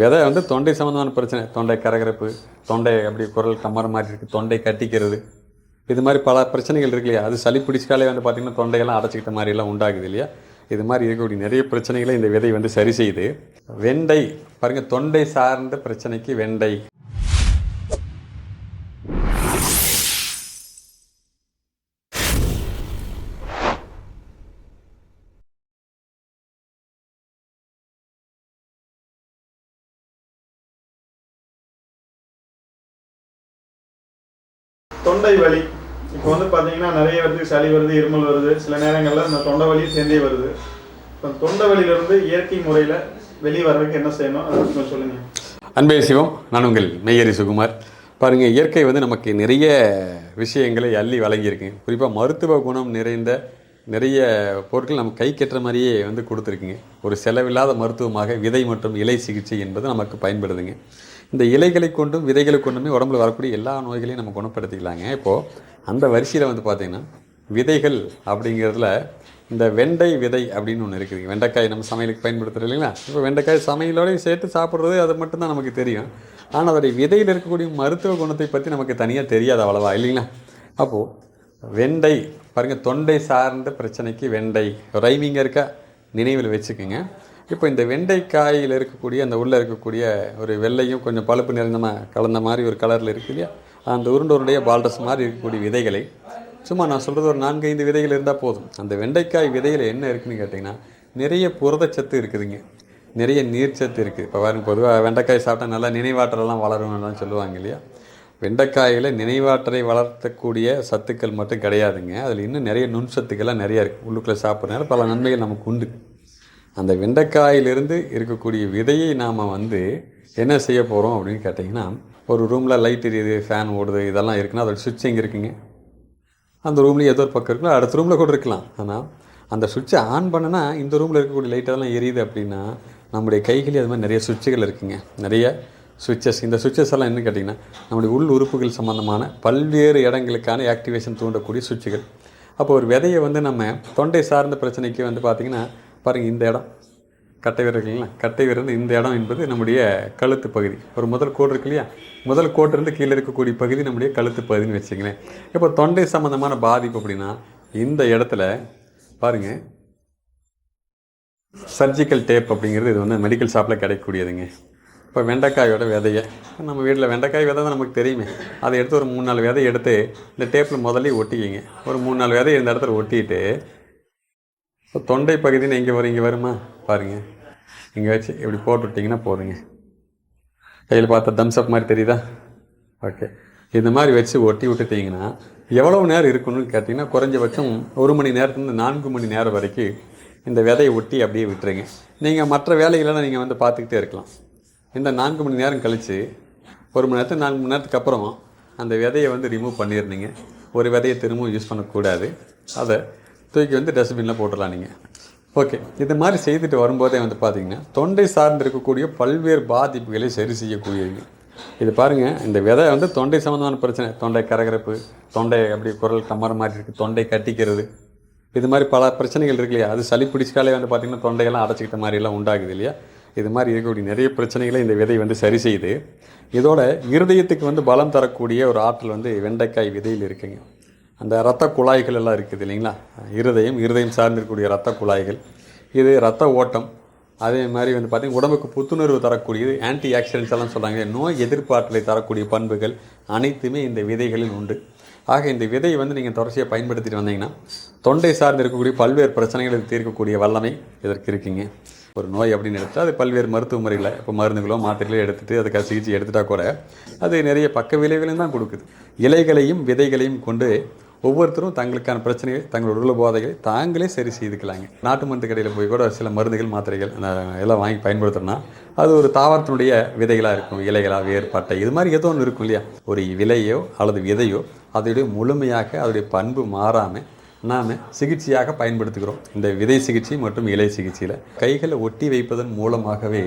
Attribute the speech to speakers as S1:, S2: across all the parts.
S1: விதை வந்து தொண்டை சம்மந்தமான பிரச்சனை. தொண்டை கரகரப்பு தொண்டை அப்படி குரல் கம்மர மாதிரி இருக்குது தொண்டை கட்டிக்கிறது. இது மாதிரி பல பிரச்சனைகள் இருக்கு இல்லையா? அது சளி பிடிச்சாலே வந்து பார்த்திங்கன்னா தொண்டையெல்லாம் அடைச்சிக்கிட்ட மாதிரிலாம் உண்டாகுது இல்லையா? இது மாதிரி இருக்கக்கூடிய நிறைய பிரச்சனைகளை இந்த விதை வந்து சரி செய்யுது வெண்டை பாருங்கள் தொண்டை சார்ந்த பிரச்சனைக்கு வெண்டை
S2: தொண்டை வலி. இப்போ வந்து பார்த்தீங்கன்னா நிறைய வருது சளி வருது இருமல் வருது. சில நேரங்களில் இந்த தொண்டை வலி சேர்ந்தே வருது. இப்போ தொண்டை வலியிலிருந்து இயற்கை முறையில் வெளியே வர்றதுக்கு என்ன செய்யணும்? அதை கொஞ்சம் சொல்லுங்க.
S1: அன்பே சிவம் நான் உங்கள் மெய்யரி சுகுமார். பாருங்கள் இயற்கை வந்து நமக்கு நிறைய விஷயங்களை அள்ளி வழங்கியிருக்கு. குறிப்பாக மருத்துவ குணம் நிறைந்த நிறைய பொருட்கள் நம்ம கை கெட்டுற மாதிரியே வந்து கொடுத்துருக்குங்க. ஒரு செலவில்லாத மருத்துவமாக விதை மற்றும் இலை சிகிச்சை என்பது நமக்கு பயன்படுதுங்க. இந்த இலைகளை கொண்டும் விதைகளை கொண்டுமே உடம்புல வரக்கூடிய எல்லா நோய்களையும் நம்ம குணப்படுத்திக்கலாங்க. இப்போது அந்த வரிசையில் வந்து பார்த்திங்கன்னா விதைகள் அப்படிங்கிறதுல இந்த வெண்டை விதை அப்படின்னு ஒன்று இருக்குது வெண்டைக்காய் நம்ம சமையலுக்கு பயன்படுத்துகிறோம் இல்லைங்களா? இப்போ வெண்டைக்காய் சமையலோடையும் சேர்த்து சாப்பிட்றது அது மட்டும்தான் நமக்கு தெரியும். ஆனால் அதோடைய விதையில் இருக்கக்கூடிய மருத்துவ குணத்தை பற்றி நமக்கு தனியாக தெரியாது அவ்வளவா இல்லைங்களா? அப்போது வெண்டை பாருங்கள் தொண்டை சார்ந்த பிரச்சனைக்கு வெண்டை. ரைமிங்க இருக்கா? நினைவில் வச்சுக்கோங்க. இப்போ இந்த வெண்டைக்காயில் இருக்கக்கூடிய அந்த உள்ளே இருக்கக்கூடிய ஒரு வெள்ளையும் கொஞ்சம் பழுப்பு நிறைந்தமாக கலந்த மாதிரி ஒரு கலரில் இருக்கு இல்லையா? அந்த உருண்டை உருண்டைய பால்டஸ் மாதிரி இருக்கக்கூடிய விதைகளை சும்மா நான் சொல்கிறது ஒரு நான்கு ஐந்து விதைகள் இருந்தால் போதும். அந்த வெண்டைக்காய் விதையில் என்ன இருக்குதுன்னு கேட்டிங்கன்னா நிறைய புரதச்சத்து இருக்குதுங்க. நிறைய நீர்ச்சத்து இருக்குது இப்போ பாருங்க பொதுவாக வெண்டைக்காய் சாப்பிட்டா நல்லா நினைவாற்றலாம் வளரும்லாம் சொல்லுவாங்க இல்லையா? வெண்டைக்காயில் நினைவாற்றலை வளர்த்தக்கூடிய சத்துக்கள் மட்டும் கிடையாதுங்க. அதில் இன்னும் நிறைய நுண்சத்துக்கள்லாம் நிறைய இருக்குது உள்ளுக்குள்ளே சாப்பிட்றதுனால பல நன்மைகள் நமக்கு உண்டு. அந்த வெண்டைக்காயிலிருந்து இருக்கக்கூடிய விதையை நாம் வந்து என்ன செய்ய போகிறோம் அப்படின்னு கேட்டிங்கன்னா ஒரு ரூமில் லைட் எரியுது ஃபேன் ஓடுது இதெல்லாம் இருக்குன்னா அதோட சுவிட்ச் எங்கே இருக்குங்க? அந்த ரூம்லேயும் ஏதோ ஒரு பக்கம் இருக்குல்ல அடுத்த ரூமில் கூட இருக்கலாம். ஆனால் அந்த சுவிட்சை ஆன் பண்ணனா இந்த ரூமில் இருக்கக்கூடிய லைட்டெல்லாம் எரியுது அப்படின்னா நம்முடைய கைகளே அது மாதிரி நிறைய சுவிட்சுகள் இருக்குங்க. நிறைய சுவிச்சஸ் இந்த சுவிச்சஸ் எல்லாம் என்ன கேட்டிங்கன்னா நம்முடைய உள் உறுப்புகள் சம்மந்தமான பல்வேறு இடங்களுக்கான ஆக்டிவேஷன் தூண்டக்கூடிய சுவிட்சுகள் அப்போ ஒரு விதையை வந்து நம்ம தொண்டை சார்ந்த பிரச்சனைக்கு வந்து பார்த்திங்கன்னா பாருங்கள் இந்த இடம். கட்டை வீரர்கள்லாம் கட்டை வீரர் இந்த இடம் என்பது நம்முடைய கழுத்து பகுதி. ஒரு முதல் கோடு இருக்கு இல்லையா? முதல் கோட்டிலிருந்து கீழே இருக்கக்கூடிய பகுதி நம்முடைய கழுத்து பகுதின்னு வச்சுங்களேன் இப்போ தொண்டை சம்மந்தமான பாதிப்பு அப்படின்னா இந்த இடத்துல பாருங்கள் சர்ஜிக்கல் டேப் அப்படிங்கிறது இது வந்து மெடிக்கல் ஷாப்பில் கிடைக்கக்கூடியதுங்க. இப்போ வெண்டைக்காயோட விதையை நம்ம வீட்டில் வெண்டைக்காய் விதை தான் நமக்கு தெரியுமே. அதை எடுத்து ஒரு மூணு நாலு விதை எடுத்து இந்த டேப்பில் முதல்ல ஒட்டிக்கிங்க. ஒரு மூணு நாலு விதை இந்த இடத்துல ஒட்டிட்டு இப்போ தொண்டை பகுதின்னு எங்கே வரும் இங்கே வருமா? பாருங்கள் இங்கே வச்சு இப்படி போட்டு விட்டிங்கன்னா போதுங்க. கையில் பார்த்தா தம்ஸ்அப் மாதிரி தெரியுதா? ஓகே. இந்த மாதிரி வச்சு ஒட்டி விட்டுட்டிங்கன்னா எவ்வளோ நேரம் இருக்கணும்னு கேட்டிங்கன்னா குறைஞ்சபட்சம் ஒரு மணி நேரத்துலேருந்து நான்கு மணி நேரம் வரைக்கும் இந்த விதையை ஒட்டி அப்படியே விட்டுருங்க. நீங்கள் மற்ற வேலைகளெல்லாம் நீங்கள் வந்து பார்த்துக்கிட்டே இருக்கலாம். இந்த நான்கு மணி நேரம் கழித்து ஒரு மணி நேரத்துக்கு நான்கு மணி நேரத்துக்கு அப்புறம் அந்த விதையை வந்து ரிமூவ் பண்ணிடுறீங்க ஒரு விதையை திரும்பவும் யூஸ் பண்ணக்கூடாது. அதை தூக்கி வந்து டஸ்ட்பினில் போட்டுடலாம் நீங்கள் ஓகே இது மாதிரி செய்துட்டு வரும்போதே வந்து பார்த்திங்கன்னா தொண்டை சார்ந்து இருக்கக்கூடிய பல்வேறு பாதிப்புகளை சரி செய்யக்கூடியது. இது பாருங்கள் இந்த விதை வந்து தொண்டை சம்மந்தமான பிரச்சனை. தொண்டை கரகரப்பு தொண்டை அப்படி குரல் கம்மற மாதிரி இருக்குது தொண்டை கட்டிக்கிறது. இது மாதிரி பல பிரச்சனைகள் இருக்கு இல்லையா? அது சளி பிடிச்சாலே வந்து பார்த்திங்கன்னா தொண்டையெல்லாம் அடைச்சிக்கிட்ட மாதிரிலாம் உண்டாகுது இல்லையா? இது மாதிரி இருக்கக்கூடிய நிறைய பிரச்சனைகளை இந்த விதை வந்து சரி செய்யுது. இதோட இருதயத்துக்கு வந்து பலம் தரக்கூடிய ஒரு ஆற்றல் வந்து வெண்டைக்காய் விதையில் இருக்குங்க. அந்த இரத்த குழாய்கள் எல்லாம் இருக்குது இல்லைங்களா? இருதயம் இருதயம் சார்ந்திருக்கக்கூடிய இரத்த குழாய்கள். இது இரத்த ஓட்டம். அதே மாதிரி வந்து பார்த்திங்கன்னா உடம்புக்கு புத்துணர்வு தரக்கூடியது ஆன்டி ஆக்சிடென்ட்ஸ் எல்லாம் சொல்கிறாங்க நோய் எதிர்ப்பாற்றலை தரக்கூடிய பண்புகள் அனைத்துமே இந்த விதைகளில் உண்டு. ஆக இந்த விதையை வந்து நீங்கள் தொடர்ச்சியாக பயன்படுத்திட்டு வந்தீங்கன்னா தொண்டை சார்ந்து இருக்கக்கூடிய பல்வேறு பிரச்சனைகளை தீர்க்கக்கூடிய வல்லமை இதற்கு இருக்குங்க. ஒரு நோய் அப்படின்னு எடுத்தால் அது பல்வேறு மருத்துவ முறையில் இப்போ மருந்துகளோ மாத்திரைகளோ எடுத்துகிட்டு அதுக்காக சிகிச்சை எடுத்துட்டா கூட அது நிறைய பக்க விளைவுகளையும் தான் கொடுக்குது. இலைகளையும் விதைகளையும் கொண்டு ஒவ்வொருத்தரும் தங்களுக்கான பிரச்சனைகள் தங்களோட உடல் போதைகளை தாங்களே சரி செய்துக்கலாங்க. நாட்டு மருந்து கடையில் போய் கூட சில மருந்துகள் மாத்திரைகள் எல்லாம் வாங்கி பயன்படுத்தணும்னா அது ஒரு தாவரத்தினுடைய விதைகளாக இருக்கும். இலைகளாக வேறுபாட்டை இது மாதிரி ஏதோ ஒன்று இருக்கும் இல்லையா? ஒரு விலையோ அல்லது விதையோ அதோடைய முழுமையாக அதோடைய பண்பு மாறாமல் நாம் சிகிச்சையாக பயன்படுத்துகிறோம். இந்த விதை சிகிச்சை மற்றும் இலை சிகிச்சையில் கைகளை ஒட்டி வைப்பதன் மூலமாகவே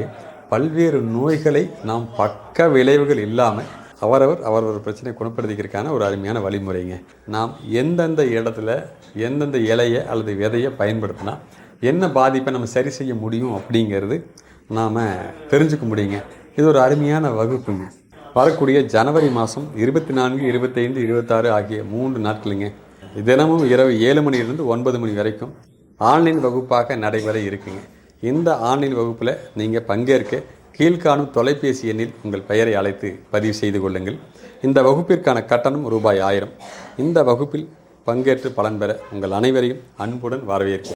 S1: பல்வேறு நோய்களை நாம் பக்க விளைவுகள் இல்லாமல் அவரவர் அவரவர் பிரச்சனை குணப்படுத்திக்கிறதுக்கான ஒரு அருமையான வழிமுறைங்க. நாம் எந்தெந்த இடத்துல எந்தெந்த இலையை அல்லது விதையை பயன்படுத்தினா என்ன பாதிப்பை நம்ம சரி செய்ய முடியும் அப்படிங்கிறது நாம் தெரிஞ்சுக்க முடியுங்க. இது ஒரு அருமையான வகுப்புங்க. வரக்கூடிய ஜனவரி மாதம் இருபத்தி நான்கு இருபத்தைந்து இருபத்தாறு ஆகிய மூன்று நாட்களுங்க. தினமும் இரவு ஏழு மணியிலிருந்து ஒன்பது மணி வரைக்கும் ஆன்லைன் வகுப்பாக நடைபெற இருக்குங்க. இந்த ஆன்லைன் வகுப்பில் நீங்கள் பங்கேற்க கீழ்காணும் தொலைபேசி எண்ணில் உங்கள் பெயரை அழைத்து பதிவு செய்து கொள்ளுங்கள். இந்த வகுப்பிற்கான கட்டணம் ரூபாய் ஆயிரம். இந்த வகுப்பில் பங்கேற்று பலன் பெற உங்கள் அனைவரையும் அன்புடன் வரவேற்கிறேன்.